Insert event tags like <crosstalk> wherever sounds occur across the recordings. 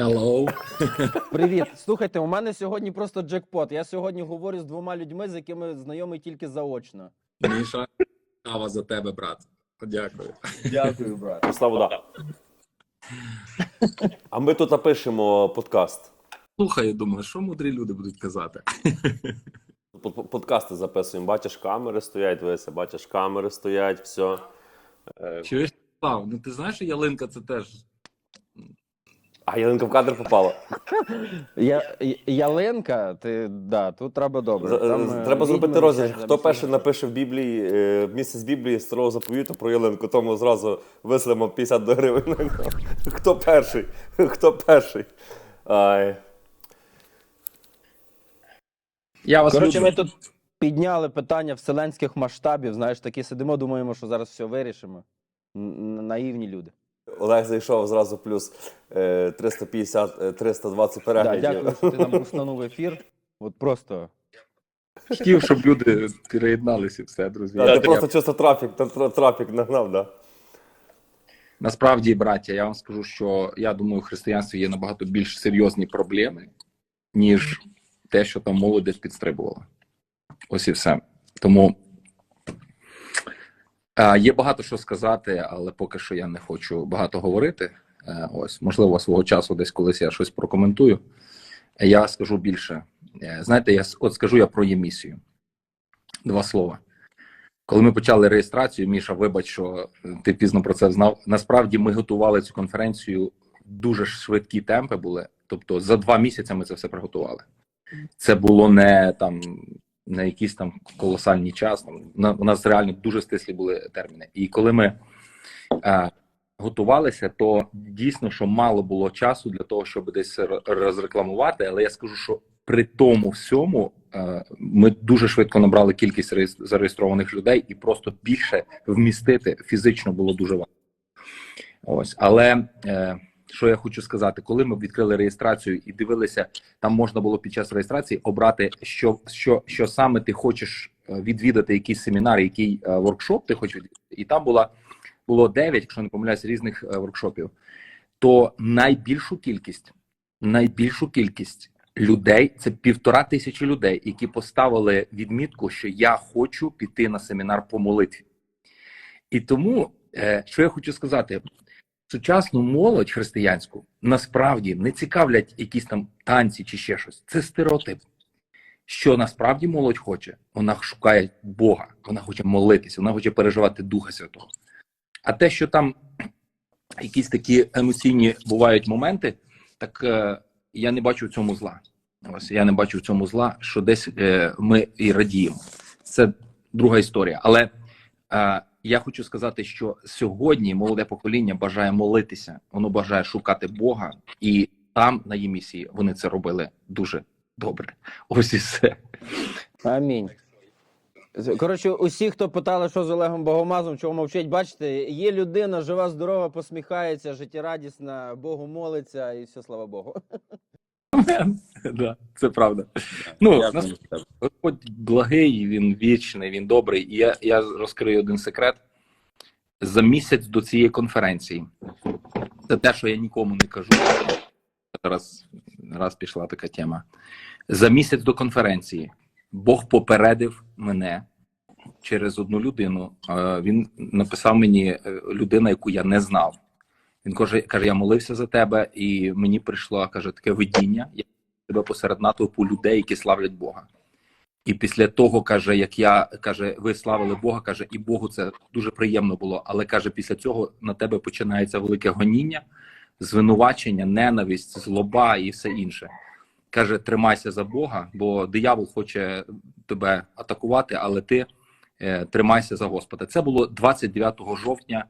Hello. Привіт. Слухайте, у мене сьогодні просто джекпот. Я сьогодні говорю з двома людьми, з якими знайомий тільки заочно. Міша, кава за тебе, брат. Дякую. Дякую, брат. Слава да. А ми тут напишемо подкаст. Слухай, думаю, що мудрі люди будуть казати. Под- Подкасти записуємо. Бачиш, камери стоять, дивися, бачиш, камери стоять, все. Чуєш, Слав, ну ти знаєш, що ялинка це теж. А Ялинка в кадр попала. Я, Я- Ялинка, ти да, тут треба добре. З- Там, е, Треба зробити відьми висять Хто замість перший ялинки. напише в Біблії е, місце з Біблії старого заповіту про ялинку, тому зразу виселимо 50 до гривень. <laughs> Хто перший? Хто перший? Ай. Я вас Коротше, люблю. ми тут підняли питання вселенських масштабів. Знаєш, такі сидимо, думаємо, що зараз все вирішимо. Н- н- Наївні люди. Олег зайшов зразу плюс е, 350, е, 320 Да, дякую, що ти нам установив ефір. От просто. хотів, щоб люди переєдналися і все, друзі. Да, ти просто чисто трафік, тр- тр- трафік нагнав, да? Насправді, браття, я вам скажу, що я думаю, в християнстві є набагато більш серйозні проблеми, ніж те, що там молодь підстрибувала. Ось і все. Тому е, є багато що сказати, але поки що я не хочу багато говорити. Е, ось, можливо, свого часу десь колись я щось прокоментую. Е, Я скажу більше. Е, знаєте, я от скажу я про емісію. Два слова. Коли ми почали реєстрацію, Міша, вибач, що е, ти пізно про це знав. Насправді ми готували цю конференцію дуже швидкі темпи були. Тобто за два місяці ми це все приготували. Це було не там не якийсь там колосальний час. Там на- у нас реально дуже стислі були терміни. І коли ми е, готувалися, то дійсно що мало було часу для того, щоб десь розрекламувати. Але я скажу, що при тому всьому е, ми дуже швидко набрали кількість зареєстрованих людей, і просто більше вмістити фізично було дуже важко. Ось, але е, що я хочу сказати, коли ми відкрили реєстрацію і дивилися, там можна було під час реєстрації обрати, що, що, що саме ти хочеш е, відвідати, якийсь семінар, який е, воркшоп ти хочеш відвідати. І там була було 9, якщо не помиляюсь, різних е, воркшопів. То найбільшу кількість, найбільшу кількість людей це півтора тисячі людей, які поставили відмітку, що я хочу піти на семінар по молитві. І тому, що я хочу сказати, сучасну молодь християнську насправді не цікавлять якісь там танці чи ще щось. Це стереотип. Що насправді молодь хоче? Вона шукає Бога, вона хоче молитися, вона хоче переживати Духа Святого. А те, що там якісь такі емоційні бувають моменти, так е, я не бачу в цьому зла. Ось я не бачу в цьому зла, що десь е, ми і радіємо. Це друга історія. Але е, я хочу сказати, що сьогодні молоде покоління бажає молитися, воно бажає шукати Бога, і там на Ємісії вони це робили дуже добре. Ось і все. Амінь. Коротше, усі, хто питали, що з Олегом Богомазом, чого мовчить, бачите, є людина, жива, здорова, посміхається, життєрадісна, Богу молиться і все, слава Богу. <laughs> Да, це правда. Ну, Господь благий, він вічний, він добрий. І я, я розкрию один секрет. За місяць до цієї конференції. Це те, що я нікому не кажу. Раз, раз пішла така тема. За місяць до конференції Бог попередив мене через одну людину. Е, Він написав мені е, людина, яку я не знав. Він каже, каже: я молився за тебе, і мені прийшло каже таке видіння. Я тебе посеред натовпу людей, які славлять Бога. І після того каже, як я каже, ви славили Бога, каже, і Богу це дуже приємно було. Але каже, після цього на тебе починається велике гоніння, звинувачення, ненависть, злоба і все інше. Каже, тримайся за Бога, бо диявол хоче тебе атакувати, але ти е, тримайся за Господа. Це було 29 жовтня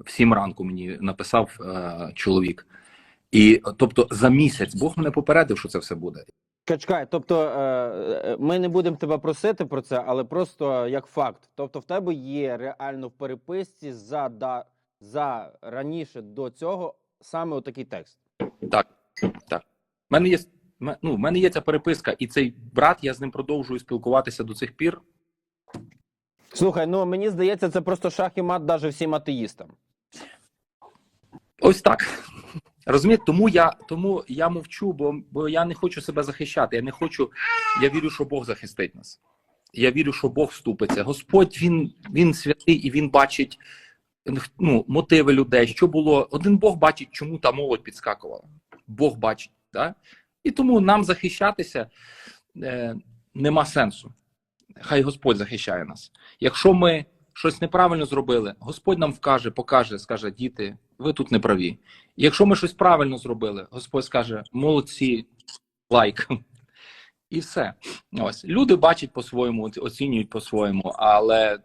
в 7 ранку. Мені написав е, чоловік. І тобто за місяць Бог мене попередив, що це все буде. Чекай, тобто е, е, ми не будемо тебе просити про це, але просто як факт. Тобто, в тебе є реально в переписці за, да, за раніше до цього саме отакий текст. Так, так. У мене є ну, в мене є ця переписка, і цей брат, я з ним продовжую спілкуватися до цих пір. Слухай, ну мені здається, це просто шах і мат навіть всім атеїстам. Ось так. Розумієте, тому я тому я мовчу, бо, бо я не хочу себе захищати. Я не хочу. Я вірю, що Бог захистить нас. Я вірю, що Бог вступиться. Господь він, він святий і він бачить ну, мотиви людей. Що було? Один Бог бачить, чому та молодь підскакувала. Бог бачить, да? і тому нам захищатися е, нема сенсу. Хай Господь захищає нас. Якщо ми щось неправильно зробили, Господь нам вкаже, покаже, скаже: діти, ви тут не праві. Якщо ми щось правильно зробили, Господь скаже: молодці, лайк. І все. Ось люди бачать по-своєму, оцінюють по-своєму, але е,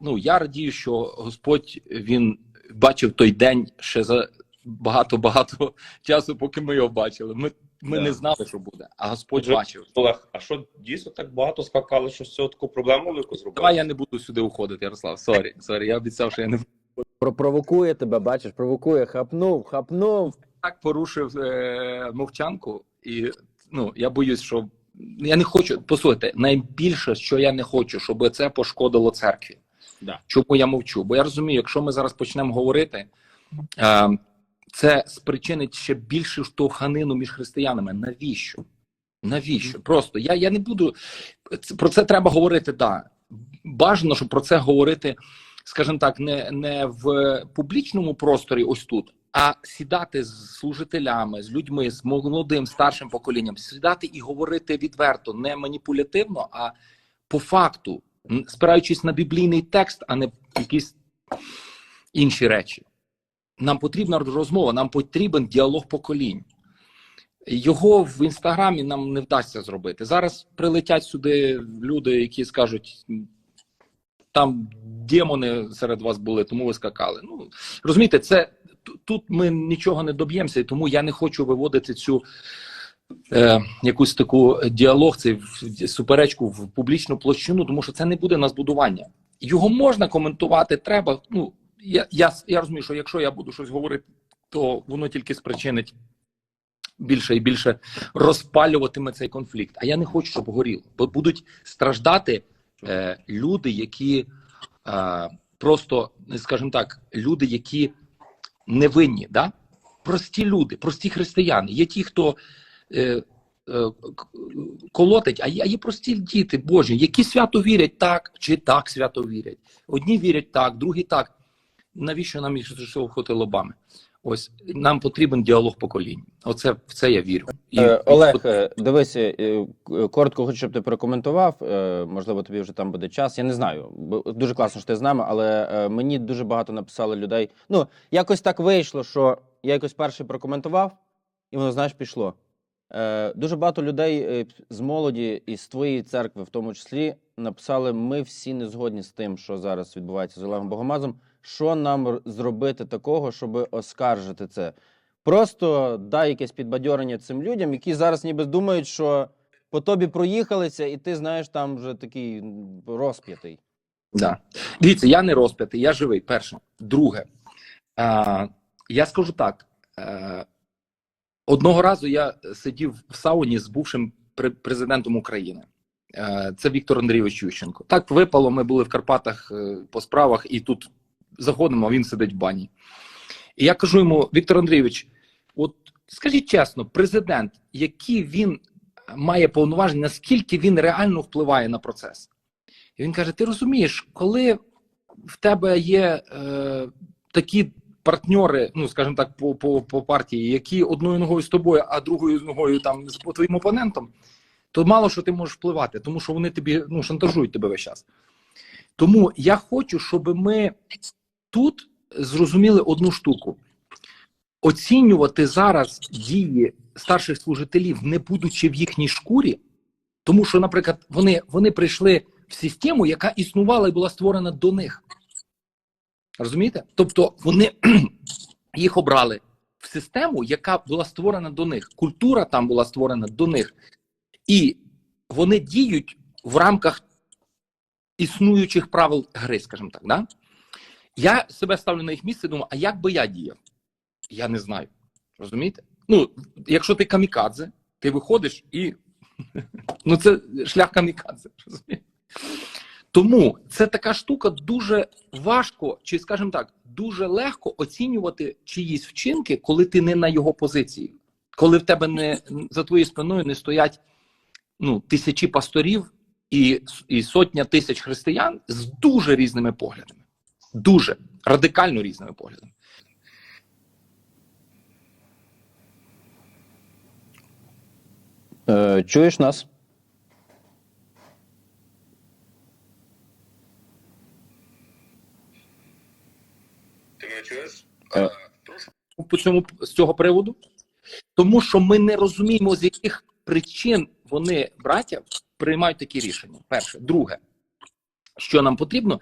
ну я радію, що Господь він бачив той день ще за багато-багато часу, поки ми його бачили. Ми, ми Да. не знали, що буде, а Господь Отже, бачив. Олег, а що дійсно так багато скакали, що з цього таку проблему велику зробили? Давай я не буду сюди уходити, Ярослав. Сорі, сорі. Я обіцяв, що я не Пропровокує тебе, бачиш, провокує, хапнув, хапнув. так порушив е, мовчанку, і ну я боюсь, що я не хочу. Послухайте, найбільше, що я не хочу, щоб це пошкодило церкві. Да. Чому я мовчу? Бо я розумію, якщо ми зараз почнемо говорити, е, це спричинить ще більшу штовханину між християнами. Навіщо? Навіщо? Просто я, я не буду про це треба говорити. Да. Бажано, щоб про це говорити, скажімо так, не, не в публічному просторі, ось тут, а сідати з служителями, з людьми, з молодим старшим поколінням, сідати і говорити відверто, не маніпулятивно, а по факту, спираючись на біблійний текст, а не якісь інші речі. Нам потрібна розмова, нам потрібен діалог поколінь. Його в інстаграмі нам не вдасться зробити. Зараз прилетять сюди люди, які скажуть: там демони серед вас були, тому ви скакали. Ну розумієте, це тут ми нічого не доб'ємося, і тому я не хочу виводити цю е, якусь таку діалог, цей суперечку в публічну площину, тому що це не буде на збудування. Його можна коментувати, треба. Ну я, я, я розумію, що якщо я буду щось говорити, то воно тільки спричинить більше і більше розпалюватиме цей конфлікт. А я не хочу, щоб горіло, бо будуть страждати е, люди, які е, просто, скажімо так, люди, які невинні, да? прості люди, прості християни. Є ті, хто е, е, колотить, а є, прості діти Божі, які свято вірять так чи так свято вірять. Одні вірять так, другі так. Навіщо нам їх штовхати лобами? Ось нам потрібен діалог поколінь. Оце в це я вірю. І, Е, Олег, е, дивись, е, коротко хочу, щоб ти прокоментував. Можливо, тобі вже там буде час. Я не знаю. Дуже класно, що ти з нами, але мені дуже багато написали людей. Ну, якось так вийшло, що я якось перший прокоментував, і воно, знаєш, пішло. Дуже багато людей з молоді і з твоєї церкви, в тому числі, написали: ми всі не згодні з тим, що зараз відбувається з Олегом Богомазом. Що нам зробити такого, щоб оскаржити це? Просто дай якесь підбадьорення цим людям, які зараз ніби думають, що по тобі проїхалися, і ти знаєш, там вже такий розп'ятий. Да. Дивіться, я не розп'ятий, я живий. Перше. Друге, е, я скажу так: е, одного разу я сидів в сауні з бувшим пре- президентом України. Е, це Віктор Андрійович Ющенко. Так випало, ми були в Карпатах е, по справах, і тут заходимо, а він сидить в бані. І я кажу йому: Віктор Андрійович, от скажіть чесно, президент, які він має повноваження, наскільки він реально впливає на процес? І він каже: Ти розумієш, коли в тебе є е, такі партньори, ну скажімо так, по, по, по партії, які одною ногою з тобою, а другою ногою там з твоїм опонентом, то мало що ти можеш впливати, тому що вони тобі ну, шантажують тебе весь час. Тому я хочу, щоб ми тут зрозуміли одну штуку: оцінювати зараз дії старших служителів, не будучи в їхній шкурі, тому що, наприклад, вони, вони прийшли в систему, яка існувала і була створена до них. Розумієте? Тобто вони <clears throat> їх обрали в систему, яка була створена до них. Культура там була створена до них. І вони діють в рамках існуючих правил гри, скажімо так. Да? Я себе ставлю на їх місце думаю, а як би я діяв? Я не знаю. Розумієте? Ну, якщо ти камікадзе, ти виходиш і. <laughs> Ну, це шлях камікадзе. <laughs> Тому це така штука дуже важко, чи скажімо так, дуже легко оцінювати чиїсь вчинки, коли ти не на його позиції, коли в тебе не за твоєю спиною не стоять ну, тисячі пасторів і, і сотня тисяч християн з дуже різними поглядами, дуже радикально різними поглядами. Е, чуєш нас? Ти мене чуєш? Е. по цьому з цього приводу, тому що ми не розуміємо, з яких причин вони, браття, приймають такі рішення. Перше, друге, що нам потрібно?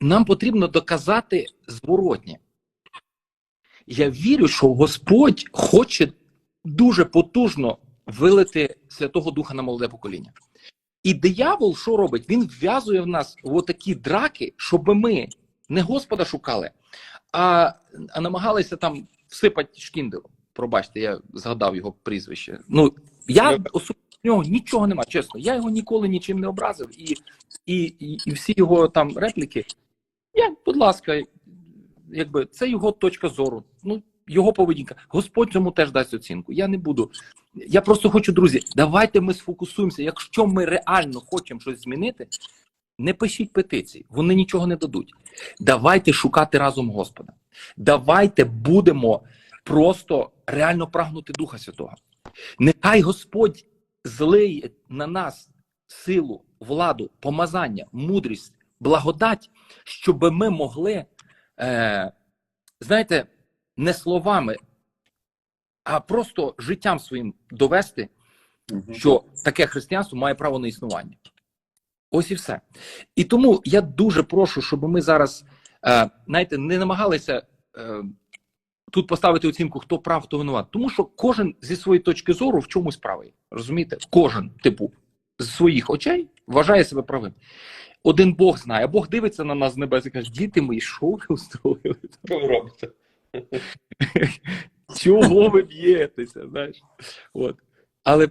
Нам потрібно доказати зворотнє. Я вірю, що Господь хоче дуже потужно вилити Святого Духа на молоде покоління. І диявол що робить? Він вв'язує в нас в такі драки, щоб ми не Господа шукали, а, а намагалися там всипати шкіндеру. Пробачте, я згадав його прізвище. Ну я особисто в нього нічого нема, чесно. Я його ніколи нічим не образив, і, і, і, і всі його там репліки. Я, будь ласка, якби це його точка зору. Ну, його поведінка. Господь цьому теж дасть оцінку. Я не буду. Я просто хочу, друзі, давайте ми сфокусуємося. Якщо ми реально хочемо щось змінити, не пишіть петиції, вони нічого не дадуть. Давайте шукати разом Господа. Давайте будемо просто реально прагнути Духа Святого. Нехай Господь злиє на нас силу, владу, помазання, мудрість, благодать, щоб ми могли, е, знаєте, не словами, а просто життям своїм довести, що таке християнство має право на існування. Ось і все. І тому я дуже прошу, щоб ми зараз, е, знаєте, не намагалися е, тут поставити оцінку, хто прав, хто винуват. Тому що кожен зі своєї точки зору в чомусь правий. Розумієте? Кожен, типу, з своїх очей вважає себе правим. Один Бог знає, Бог дивиться на нас з небес і каже: діти мої, що ви устроїли? Що ви робите? <laughs> Чого ви б'єтеся? Знаєш? От. Але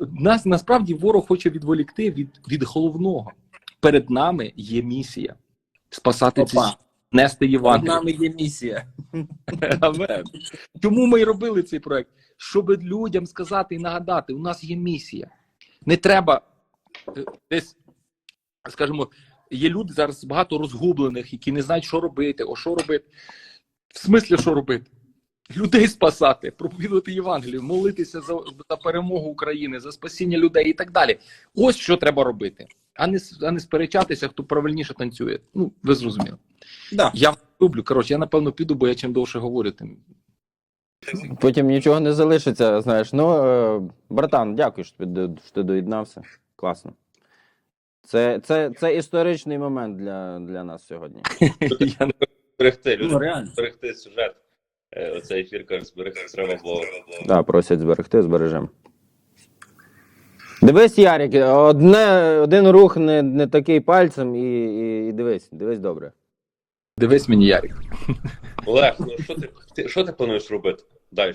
нас насправді ворог хоче відволікти від, від головного. Перед нами є місія спасати ці Опа. Нести Євангеліє. нами є місія. <laughs> Амен. Чому ми і робили цей проект? Щоб людям сказати і нагадати, у нас є місія. Не треба е, десь, скажімо, є люди зараз багато розгублених, які не знають, що робити, о що робити. В смислі, що робити? Людей спасати, проповідувати Євангелію, молитися за, за перемогу України, за спасіння людей і так далі. Ось що треба робити, а не, а не сперечатися, хто правильніше танцює. Ну, ви зрозуміли. Да. Я люблю. Коротше, я напевно піду, бо я чим довше говорю, тим Потім нічого не залишиться, знаєш. Ну, е, братан, дякую, що ти, що ти доєднався. Класно. Це, це, це історичний момент для, для нас сьогодні. <laughs> я не Зберегти, Ну, люди, зберегти сюжет. Е, Оцей ефір, каже, зберегти треба було. Да, просять зберегти, збережемо. Дивись, Ярик, одне, один рух не, не такий пальцем, і, і, і дивись, дивись добре. дивись мені, Ярик. Олег, ну що ти, ти, що ти плануєш робити далі?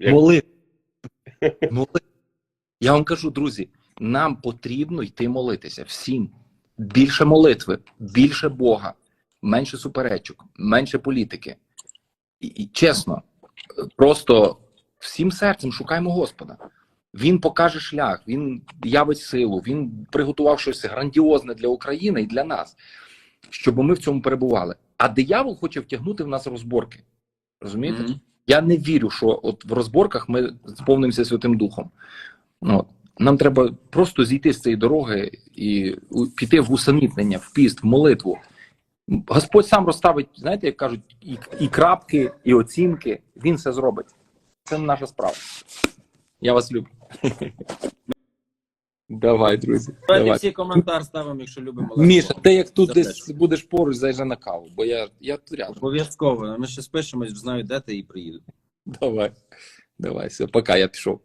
Як... Моли. Моли. Я вам кажу, друзі, нам потрібно йти молитися всім. Більше молитви, більше Бога, менше суперечок, менше політики. І, і чесно, просто всім серцем шукаємо Господа. Він покаже шлях, він явить силу, він приготував щось грандіозне для України і для нас, щоб ми в цьому перебували. А диявол хоче втягнути в нас розборки. Розумієте? Мгм. Я не вірю, що от в розборках ми сповнимося Святим Духом. Ну, от. нам треба просто зійти з цієї дороги і піти в усамітнення, в піст, в молитву. Господь сам розставить, знаєте, як кажуть, і, і крапки, і оцінки. Він все зробить. Це наша справа. Я вас люблю. Давай, друзі. Давайте Давай. всі коментар ставимо, якщо любимо. Міша, ти як тут Запечу. десь будеш поруч, заїжджай на каву, бо я, я тут рядом. Обов'язково. Ми ще спишемось, знаю, де ти і приїду. Давай. Давай, все, пока, я пішов.